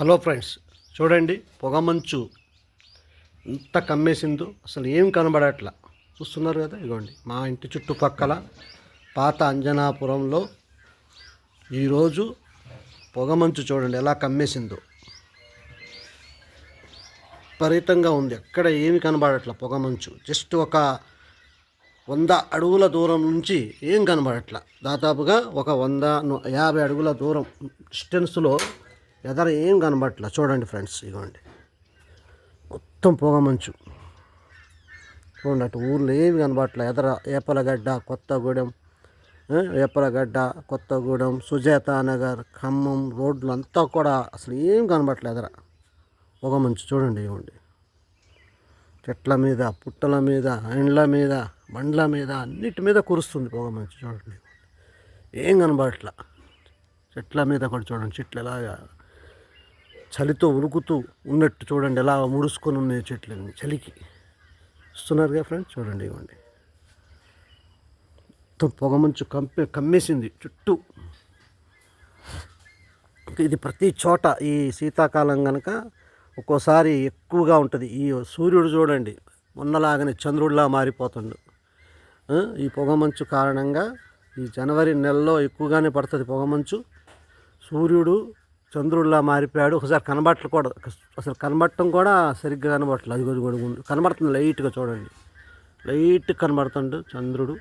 Hello friends చూడండి పొగమంచు. ఎంత కమ్మేసిందో అసలు ఏం కనబడట్లా? చూస్తున్నారు కదా ఇగోండి మా ఇంటి చుట్టుపక్కల పాత అంజనాపురంలో ఈరోజు పొగమంచు చూడండి ఎలా కమ్మేసిందో. విపరీతంగా ఉంది ఎక్కడ ఏమి కనబడట్లా పొగమంచు. జస్ట్ ఒక వంద అడుగుల దూరం నుంచి ఏం కనబడట్లా. దాదాపుగా ఒక వంద యాభై అడుగుల దూరం డిస్టెన్స్లో ఎదర ఏం కనబట్లా? చూడండి ఫ్రెండ్స్ ఇదిగోండి మొత్తం పొగ మంచు. చూడండి అటు ఊర్లో ఏమి కనబట్లే? ఎదర ఏపలగడ్డ కొత్తగూడెం ఏపలగడ్డ కొత్తగూడెం సుజాత నగర్ ఖమ్మం రోడ్లు అంతా కూడా అసలు ఏం కనబట్లే ఎదర? పొగమంచు చూడండి ఇవ్వండి చెట్ల మీద పుట్టల మీద ఎండ్ల మీద బండ్ల మీద అన్నిటి మీద కురుస్తుంది పొగ మంచు. చూడండి ఏం కనబడట్లా చెట్ల మీద కూడా చూడండి చెట్లు ఎలాగా చలితో ఉరుకుతూ ఉన్నట్టు చూడండి ఎలా ముడుచుకొని ఉన్నాయి చెట్లన్నీ. చలికి వస్తున్నారుగా ఫ్రెండ్స్ చూడండి ఇవ్వండి. మొత్తం పొగమంచు కంపె కమ్మేసింది. చుట్టూ ఇది ప్రతి చోట ఈ శీతాకాలం కనుక ఒక్కోసారి ఎక్కువగా ఉంటుంది. ఈ సూర్యుడు చూడండి మొన్నలాగానే చంద్రుడిలా మారిపోతుండు. ఈ పొగమంచు కారణంగా ఈ జనవరి నెలలో ఎక్కువగానే పడుతుంది పొగమంచు సూర్యుడు చంద్రుడిలా మారిపోయాడు. ఒకసారి కనబట్టలు కూడా అసలు కనబడటం కూడా సరిగ్గా కనబడట్లేదు అది కూడా కనబడుతుంది లైట్గా చూడండి. లైట్ కనబడుతుండు చంద్రుడు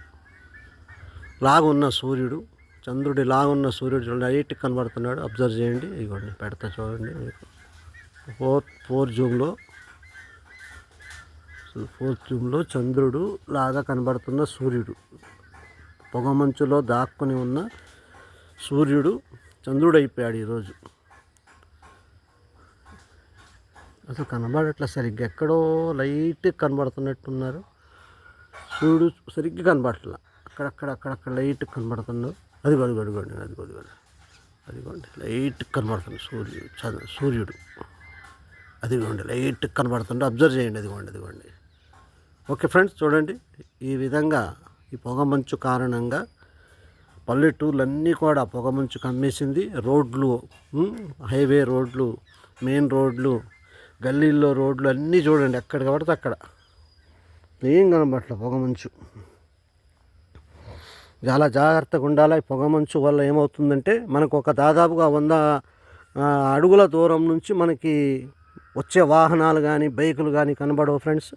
లాగున్న సూర్యుడు చంద్రుడి లాగున్న సూర్యుడు చూడండి లైట్ కనబడుతున్నాడు. అబ్జర్వ్ చేయండి. ఇదిగోండి పెడతా చూడండి. ఫోర్ ఫోర్ జూమ్లో ఫోర్ జూమ్లో చంద్రుడు లాగా కనబడుతున్న సూర్యుడు. పొగమంచులో దాక్కుని ఉన్న సూర్యుడు చంద్రుడు అయిపోయాడు ఈరోజు. అసలు కనబడట్లేదు సరిగ్గా ఎక్కడో లైట్ కనబడుతున్నట్టున్నారు. సూర్యుడు సరిగ్గా కనబడట్లా. అక్కడక్కడ అక్కడక్కడ లైట్ కనబడుతున్నారు. అది అదిగో అదిగోండి అదిగో అదిగోండి అదిగోండి లైట్ కనబడుతుంది. సూర్యుడు చంద్ర సూర్యుడు. అదిగోండి లైట్ కనబడుతుంటే అబ్జర్వ్ చేయండి. అదిగోండి అదిగోండి ఓకే ఫ్రెండ్స్ చూడండి. ఈ విధంగా ఈ పొగమంచు కారణంగా పల్లెటూర్లన్నీ కూడా పొగమంచు కమ్మేసింది. రోడ్లు హైవే రోడ్లు మెయిన్ రోడ్లు గల్లీల్లో రోడ్లు అన్నీ చూడండి ఎక్కడ పడితే అక్కడ. ఏం కనబట్ల పొగమంచు చాలా జాగ్రత్తగా ఉండాలి ఈ పొగమంచు వల్ల ఏమవుతుందంటే మనకు ఒక దాదాపుగా వంద అడుగుల దూరం నుంచి మనకి వచ్చే వాహనాలు కానీ బైకులు కానీ కనబడవు ఫ్రెండ్స్.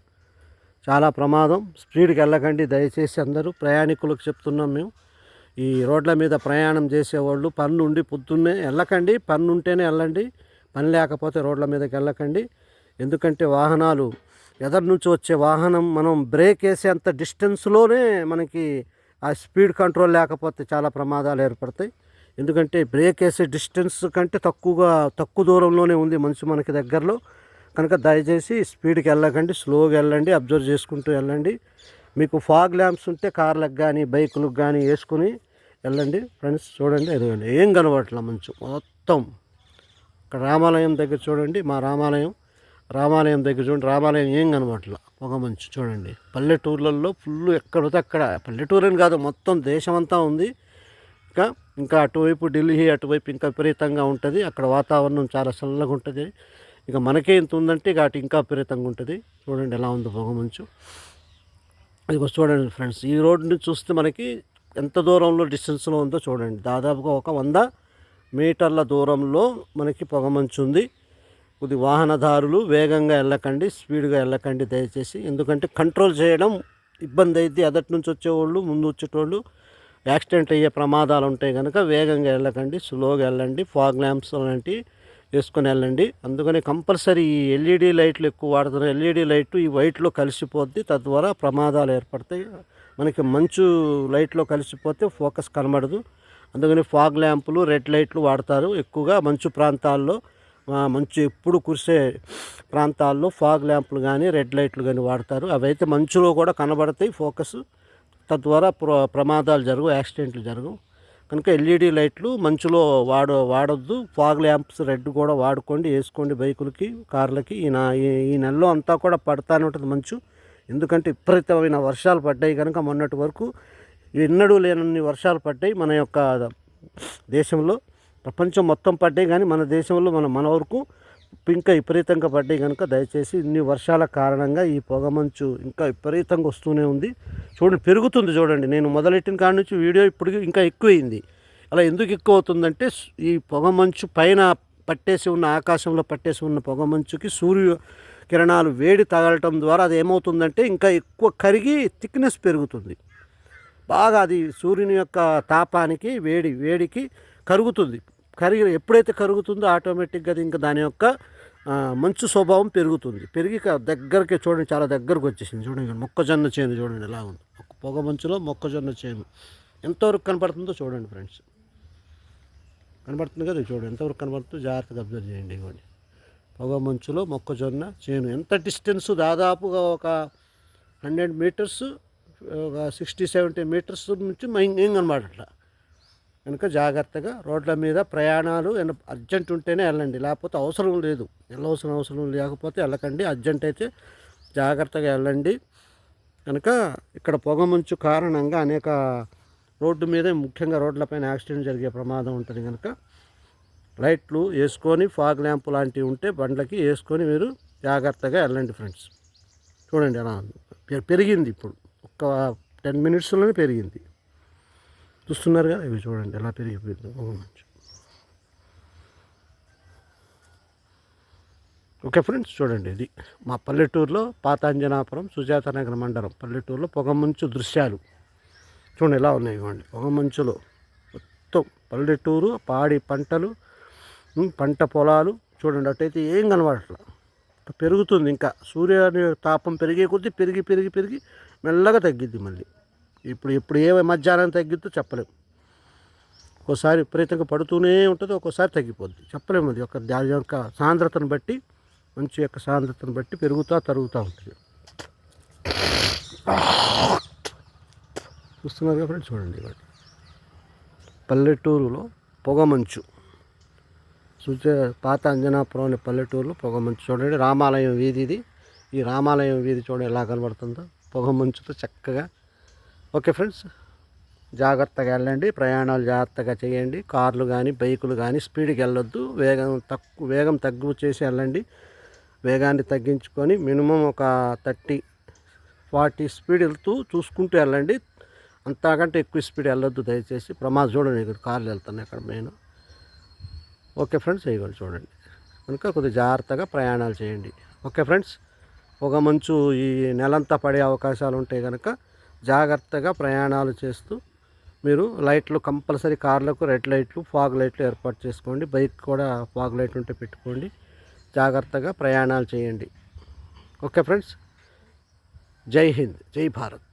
చాలా ప్రమాదం. స్పీడ్కి వెళ్ళకండి దయచేసి అందరూ. ప్రయాణికులకు చెప్తున్నాం మేము. ఈ రోడ్ల మీద ప్రయాణం చేసేవాళ్ళు పన్ను ఉండి పొద్దున్నే వెళ్ళకండి. పన్ను ఉంటేనే వెళ్ళండి. పని లేకపోతే రోడ్ల మీదకి వెళ్ళకండి. ఎందుకంటే వాహనాలు ఎదరి నుంచి వచ్చే వాహనం మనం బ్రేక్ వేసేంత డిస్టెన్స్లోనే మనకి ఆ స్పీడ్ కంట్రోల్ లేకపోతే చాలా ప్రమాదాలు ఏర్పడతాయి. ఎందుకంటే బ్రేక్ వేసే డిస్టెన్స్ కంటే తక్కువగా తక్కువ దూరంలోనే ఉంది మనిషి మనకి దగ్గరలో. కనుక దయచేసి స్పీడ్కి వెళ్ళకండి స్లోగా వెళ్ళండి అబ్జర్వ్ చేసుకుంటూ వెళ్ళండి. మీకు ఫాగ్ ల్యాంప్స్ ఉంటే కార్లకు కానీ బైకులకు కానీ వేసుకుని వెళ్ళండి. ఫ్రెండ్స్ చూడండి ఎదగండి ఏం కనబడట్లా మంచు మొత్తం. అక్కడ రామాలయం దగ్గర చూడండి మా రామాలయం రామాలయం దగ్గర చూడండి రామాలయం ఏం కనబట్ల పొగ మంచు చూడండి. పల్లెటూర్లలో ఫుల్ ఎక్కడితే అక్కడ. పల్లెటూరు అని కాదు మొత్తం దేశమంతా ఉంది. ఇంకా ఇంకా అటువైపు ఢిల్లీ అటువైపు ఇంకా విపరీతంగా ఉంటుంది. అక్కడ వాతావరణం చాలా చల్లగా ఉంటుంది. ఇక మనకే ఇంత ఉందంటే ఇక అటు ఇంకా విపరీతంగా ఉంటుంది. చూడండి ఎలా ఉంది పొగ మంచు. అది చూడండి ఫ్రెండ్స్ ఈ రోడ్డుని చూస్తే మనకి ఎంత దూరంలో డిస్టెన్స్లో ఉందో చూడండి. దాదాపుగా ఒక వంద మీటర్ల దూరంలో మనకి పొగమంచుంది కొద్ది వాహనదారులు వేగంగా వెళ్ళకండి స్పీడ్గా వెళ్ళకండి దయచేసి. ఎందుకంటే కంట్రోల్ చేయడం ఇబ్బంది అయితే ఎదటి నుంచి వచ్చేవాళ్ళు ముందు వచ్చేటోళ్ళు యాక్సిడెంట్ అయ్యే ప్రమాదాలు ఉంటాయి కనుక వేగంగా వెళ్ళకండి స్లోగా వెళ్ళండి ఫాగ్ ల్యాంప్స్ లాంటివి వేసుకొని వెళ్ళండి అందుకని కంపల్సరీ ఈ ఎల్ఈడి లైట్లు ఎక్కువ వాడుతున్నారు ఎల్ఈడి లైట్ ఈ వైట్లో కలిసిపోద్ది. తద్వారా ప్రమాదాలు ఏర్పడతాయి. మనకి మంచు లైట్లో కలిసిపోతే ఫోకస్ కనబడదు. అందుకని ఫాగ్ ల్యాంపులు రెడ్ లైట్లు వాడతారు. ఎక్కువగా మంచు ప్రాంతాల్లో మంచు ఎప్పుడు కురిసే ప్రాంతాల్లో ఫాగ్ ల్యాంపులు కానీ రెడ్ లైట్లు కానీ వాడతారు. అవైతే మంచులో కూడా కనబడతాయి ఫోకస్. తద్వారా ప్ర ప్రమాదాలు జరుగు యాక్సిడెంట్లు జరగవు కనుక ఎల్ఈడి లైట్లు మంచులో వాడ వాడొద్దు. ఫాగ్ ల్యాంప్స్ రెడ్ కూడా వాడుకోండి వేసుకోండి బైకులకి కార్లకి. ఈ నా ఈ నెలలో అంతా కూడా పడతానే ఉంటుంది మంచు. ఎందుకంటే విపరీతమైన వర్షాలు పడ్డాయి కనుక మొన్నటి వరకు. ఎన్నడూ లేనన్ని వర్షాలు పడ్డాయి మన యొక్క దేశంలో. ప్రపంచం మొత్తం పడ్డాయి కానీ మన దేశంలో మన మన వరకు ఇంకా విపరీతంగా పడ్డాయి కనుక దయచేసి ఇన్ని వర్షాల కారణంగా ఈ పొగమంచు ఇంకా విపరీతంగా వస్తూనే ఉంది. చూడండి పెరుగుతుంది చూడండి. నేను మొదలెట్టిన కాడ నుంచి వీడియో ఇప్పుడు ఇంకా ఎక్కువైంది. అలా ఎందుకు ఎక్కువ అవుతుందంటే ఈ పొగమంచు పైన పట్టేసి ఉన్న ఆకాశంలో పట్టేసి ఉన్న పొగమంచుకి సూర్య కిరణాలు వేడి తగలటం ద్వారా అది ఏమవుతుందంటే ఇంకా ఎక్కువ కరిగి థిక్నెస్ పెరుగుతుంది. బాగా అది సూర్యుని యొక్క తాపానికి వేడి వేడికి కరుగుతుంది. కరిగి ఎప్పుడైతే కరుగుతుందో ఆటోమేటిక్గా అది ఇంకా దాని యొక్క మంచు స్వభావం పెరుగుతుంది. పెరిగి దగ్గరికి చూడండి చాలా దగ్గరకు వచ్చేసింది. చూడండి మొక్కజొన్న చేను చూడండి ఎలా ఉంది. ఒక పొగ మంచులో మొక్కజొన్న చేను. ఎంతవరకు కనపడుతుందో చూడండి ఫ్రెండ్స్. కనబడుతుంది కదా చూడండి ఎంతవరకు కనబడుతుందో జాగ్రత్తగా అబ్జర్వ్ చేయండి ఇవ్వండి. పొగ మంచులో మొక్కజొన్న చేను. ఎంత డిస్టెన్స్? దాదాపుగా ఒక హండ్రెడ్ మీటర్స్ ఒక సిక్స్టీ సెవెంటీ మీటర్స్ నుంచి మైంగ్ అనమాట అట్లా. కనుక జాగ్రత్తగా రోడ్ల మీద ప్రయాణాలు అర్జెంట్ ఉంటేనే వెళ్ళండి. లేకపోతే అవసరం లేదు. వెళ్ళవలసిన అవసరం లేకపోతే వెళ్ళకండి. అర్జెంట్ అయితే జాగ్రత్తగా వెళ్ళండి. కనుక ఇక్కడ పొగమంచు కారణంగా అనేక రోడ్డు మీద ముఖ్యంగా రోడ్లపైన యాక్సిడెంట్ జరిగే ప్రమాదం ఉంటుంది కనుక లైట్లు వేసుకొని ఫాగ్ ల్యాంప్ లాంటివి ఉంటే బండ్లకి వేసుకొని మీరు జాగ్రత్తగా వెళ్ళండి ఫ్రెండ్స్. చూడండి అలా పె- పెరిగింది ఇప్పుడు. ఒక్క టెన్ మినిట్స్లోనే పెరిగింది. చూస్తున్నారు కదా ఇవి చూడండి ఎలా పెరిగిపోయింది పొగ ఓకే ఫ్రెండ్స్ చూడండి ఇది. మా పల్లెటూరులో పాతాంజనాపురం సుజాతనగర్ మండలం. పల్లెటూరులో పొగమంచు దృశ్యాలు. చూడండి ఎలా ఉన్నాయి ఇవ్వండి. పొగమంచులో మొత్తం పల్లెటూరు పాడి పంటలు పంట పొలాలు. చూడండి అటైతే ఏం కనబడట్లా. పెరుగుతుంది. ఇంకా సూర్య తాపం పెరిగే కొద్దీ పెరిగి పెరిగి పెరిగి మెల్లగా తగ్గిద్ది మళ్ళీ. ఇప్పుడు ఇప్పుడు ఏ మధ్యాహ్నం తగ్గిద్దో చెప్పలేము ఒక్కోసారి విపరీతంగా పడుతూనే ఉంటుంది ఒక్కోసారి తగ్గిపోద్ది. చెప్పలేము అది ఒక దాని యొక్క సాంద్రతను బట్టి మంచి యొక్క సాంద్రతను బట్టి పెరుగుతూ తరుగుతూ ఉంటుంది. చూస్తున్నారు కాబట్టి చూడండి ఇవాటి పల్లెటూరులో పొగమంచు. సుచ పాత అంజనాపురం అనే పల్లెటూరులో పొగమంచు. చూడండి రామాలయం వీధి ఇది ఈ రామాలయం వీధి చూడండి ఎలా కనబడుతుందో. పొగ పొగమంచుతో చక్కగా. ఓకే ఫ్రెండ్స్ జాగ్రత్తగా వెళ్ళండి ప్రయాణాలు జాగ్రత్తగా చేయండి. కార్లు కానీ బైకులు కానీ స్పీడ్కి వెళ్ళొద్దు. వేగం తక్కువ వేగం తగ్గు చేసి వెళ్ళండి. వేగాన్ని తగ్గించుకొని మినిమం ఒక థర్టీ ఫార్టీ స్పీడ్ వెళ్తూ చూసుకుంటూ వెళ్ళండి. అంతకంటే ఎక్కువ స్పీడ్ వెళ్ళొద్దు దయచేసి. ప్రమాద చూడండి ఇక్కడ కార్లు వెళ్తున్నాయి ఇక్కడ మెయిన్. ఓకే ఫ్రెండ్స్ ఇవ్వండి చూడండి. కనుక కొద్దిగా జాగ్రత్తగా ప్రయాణాలు చేయండి. ఓకే ఫ్రెండ్స్ పొగ మంచు ఈ నెలంతా పడే అవకాశాలు ఉంటాయి కనుక జాగ్రత్తగా ప్రయాణాలు చేస్తూ మీరు లైట్లు కంపల్సరీ కార్లకు రెడ్ లైట్లు ఫాగ్ లైట్లు ఏర్పాటు చేసుకోండి. బైక్ కూడా ఫాగ్ లైట్ ఉంటే పెట్టుకోండి. జాగ్రత్తగా ప్రయాణాలు చేయండి. Okay friends? జై హింద్. జై భారత్.